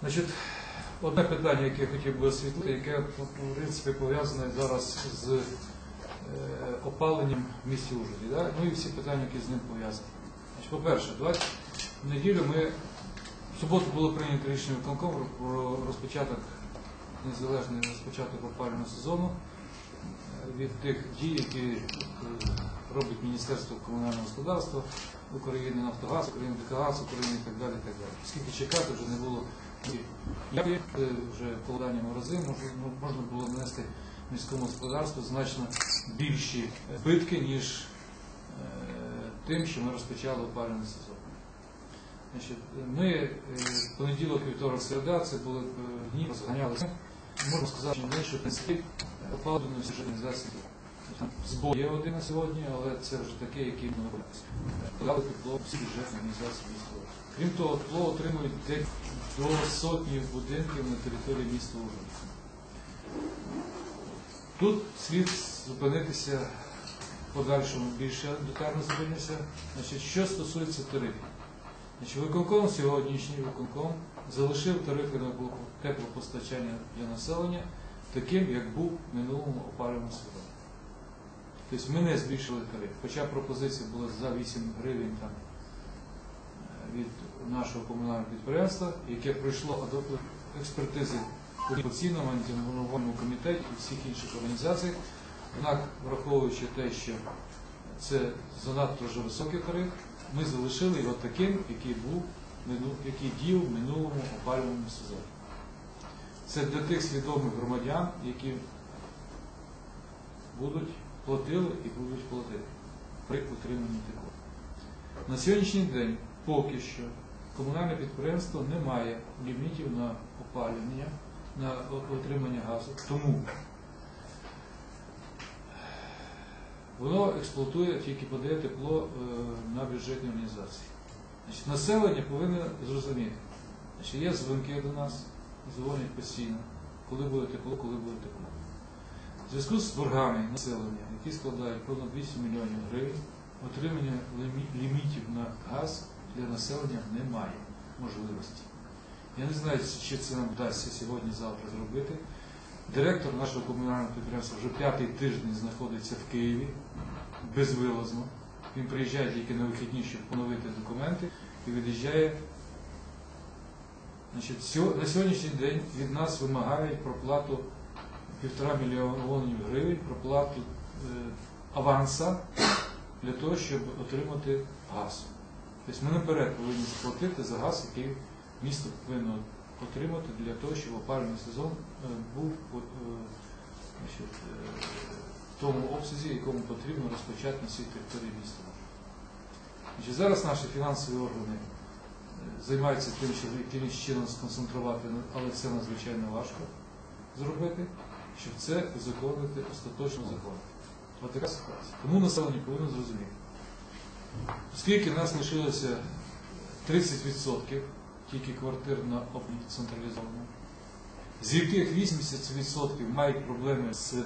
Значить, одне питання, яке я хотів би освітлити, яке в принципі пов'язане зараз з е, опаленням в місті Ужгороді. Да? Ну і всі питання, які з ним пов'язані. По-перше, 20 в неділю ми в суботу було прийнято рішення виконкому про розпочаток незалежний розпочаток опалювального сезону е, від тих дій, які е, робить Міністерство комунального господарства України, Нафтогаз, України, ДКГаз, України і так далі. і так далі. Скільки чекати вже не було ніякої, е, вже похолодання морози, можна, було нанести міському господарству значно більші збитки, ніж е, тим, що ми розпочали опалювальний сезон. Ми е, понеділок, вівторок, середа, це були дні, розганялися. Можна сказати, що в принципі ж організації. Збой є один на сьогодні, але це вже таке, який ми. Подали тепло всі бюджетні організації. Крім того, тепло отримують десь до сотні будинків на території міста Ужгорода. Тут слід зупинитися подальшому більше детально зупинитися. Значить, що стосується тарифів. Значить, виконком сьогоднішній виконком залишив тарифи на теплопостачання для населення таким, як був в минулому опалювальному сезоні. Тобто ми не збільшили тариф. Хоча пропозиція була за 8 гривень там, е, від нашого комунального підприємства, яке пройшло експертизи в окупаційному антимонопольному комітеті і всіх інших організацій. Однак, враховуючи те, що це занадто вже високий тариф, ми залишили його таким, який був який діяв в минулому опалювальному сезоні. Це для тих свідомих громадян, які будуть платили і будуть платити при утриманні тепла. На сьогоднішній день поки що комунальне підприємство не має лімітів на опалювання, на отримання газу. Тому воно експлуатує, тільки подає тепло е, на бюджетні організації. Значить, населення повинно зрозуміти, що є дзвонки до нас, дзвонять постійно, коли буде тепло, коли буде тепло. В зв'язку з боргами населення, які складають понад 200 мільйонів гривень, отримання лімітів на газ для населення немає можливості. Я не знаю, чи це нам вдасться сьогодні-завтра зробити. Директор нашого комунального підприємства вже п'ятий тиждень знаходиться в Києві безвилазно. Він приїжджає тільки на вихідні, щоб поновити документи і від'їжджає. На сьогоднішній день від нас вимагають проплату півтора мільйонів гривень, проплату е, аванса для того, щоб отримати газ. Тобто ми наперед повинні сплатити за газ, який місто повинно отримати для того, щоб опалювальний сезон е, був е, е, в тому обсязі, якому потрібно розпочати на всій території міста. Значить, зараз наші фінансові органи займаються тим, щоб якимось чином сконцентрувати, але це надзвичайно важко зробити, щоб це узаконити, остаточно законити. Ось така ситуація. Тому населення повинно зрозуміти. Оскільки нас лишилося 30% тільки квартир на централізовано, з яких 80% мають проблеми з е,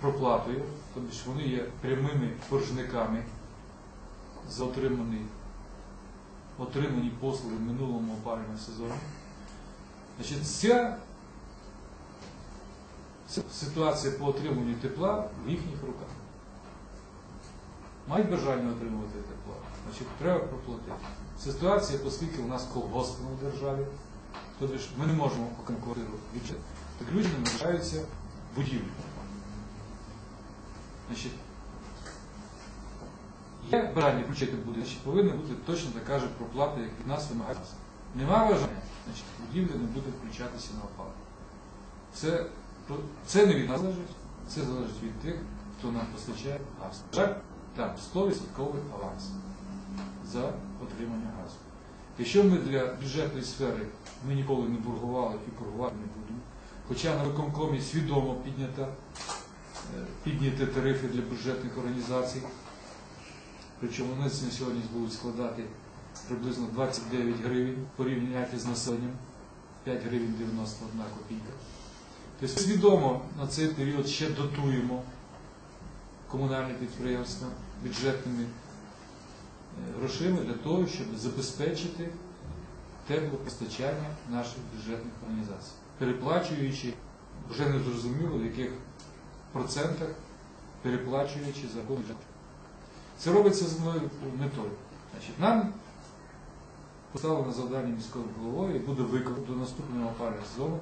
проплатою, тобто вони є прямими боржниками за отримані, отримані послуги в минулому опалювальному сезоні. Значить, Ця ситуація по отриманню тепла в їхніх руках. Мають бажання отримувати тепло, значить треба проплатити. Ситуація, оскільки у нас колгоспи в державі, тобто ми не можемо квартиру відчити, так люди не залишаються будівлі. Значить, є бажання включити будинок, значить, повинна бути точно така ж проплата, як від нас вимагає. нас. Нема бажання, значить будівля не буде включатися на опалення. Це це не від нас залежить, це залежить від тих, хто нам постачає газ. Там 100% аванс за отримання газу. Якщо ми для бюджетної сфери ми ніколи не боргували і боргувати не будемо, хоча на виконкомі свідомо піднята, е, підняті тарифи для бюджетних організацій, причому вони на сьогодні будуть складати приблизно 29 гривень порівняти з населенням 5 гривень 91 копійка. Тобто свідомо на цей період ще дотуємо комунальні підприємства бюджетними е, грошима для того, щоб забезпечити теплопостачання наших бюджетних організацій, переплачуючи вже не зрозуміло в яких процентах, переплачуючи за бюджет. Це робиться з одною метою. Значить, нам поставлено завдання міського головою і буде виконано до наступного опалювального сезону.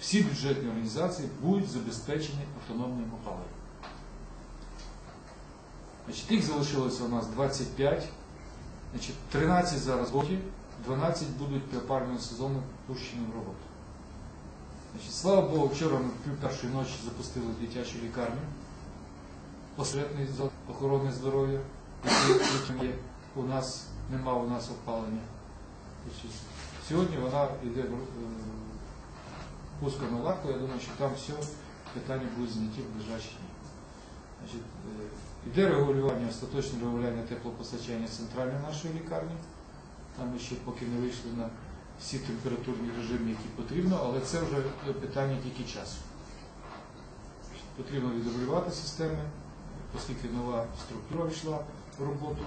Всі бюджетні організації будуть забезпечені автономним опаленням. Значить, їх залишилося у нас 25, значить, 13 зараз роботі, 12 будуть для опалювального сезону пущені в роботу. Значить, слава Богу, вчора ми пів першої ночі запустили дитячу лікарню, осередний заклад охорони здоров'я, який є. У нас нема у нас опалення. Значить, Сьогодні вона йде е, пуска на лавку, я думаю, що там все питання будуть зняті в ближайші дні. Значить, е, Іде регулювання, остаточне регулювання теплопостачання центральної нашої лікарні. Там ще поки не вийшли на всі температурні режими, які потрібно, але це вже питання тільки часу. Потрібно відрегулювати системи, оскільки нова структура війшла в роботу.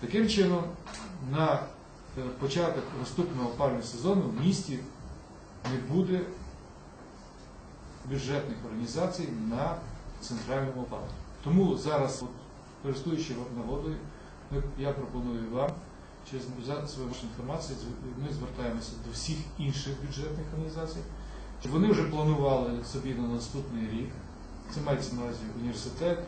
Таким чином, на е, початок наступного опалювального сезону в місті не буде бюджетних організацій на центральному опаленні. Тому зараз, користуючи нагодою, я пропоную вам через свою інформацію, ми звертаємося до всіх інших бюджетних організацій, щоб вони вже планували собі на наступний рік. Це мається на увазі університет,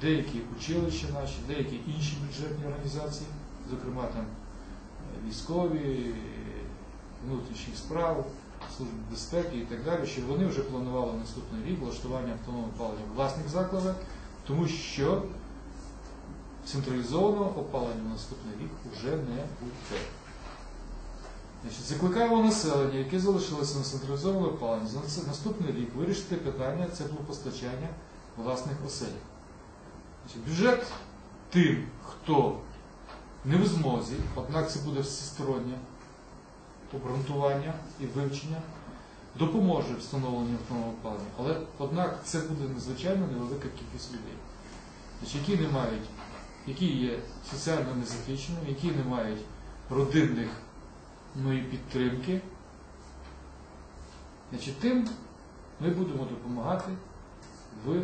деякі училища наші, деякі інші бюджетні організації, зокрема там е, військові, внутрішніх справ, служби безпеки і так далі, щоб вони вже планували наступний рік влаштування автономного опалення в власних закладах, тому що централізованого опалення наступний рік вже не буде. Значить, закликаємо населення, яке залишилося на централізованому опаленні, за наступний рік вирішити питання теплопостачання власних осель. Значить, бюджет тим, хто не в змозі, однак це буде всестороннє обґрунтування і вивчення, допоможе встановленню автономного опалення. Але однак це буде надзвичайно невелика кількість людей, значить, які не мають, які є соціально незахищеними, які не мають родинних ну, підтримки. Значить, тим ми будемо допомагати в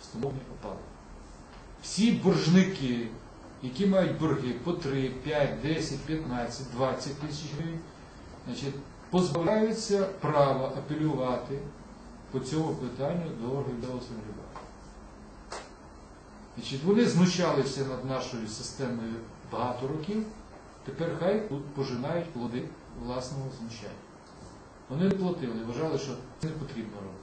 встановленні опалення. Всі боржники, які мають борги по 3, 5, 10, 15, 20 тисяч гривень, значить, позбавляються права апелювати по цьому питанню до органів самоврядування. Значить, вони знущалися над нашою системою багато років, тепер хай тут пожинають плоди власного знущання. Вони не платили, вважали, що це не потрібно робити.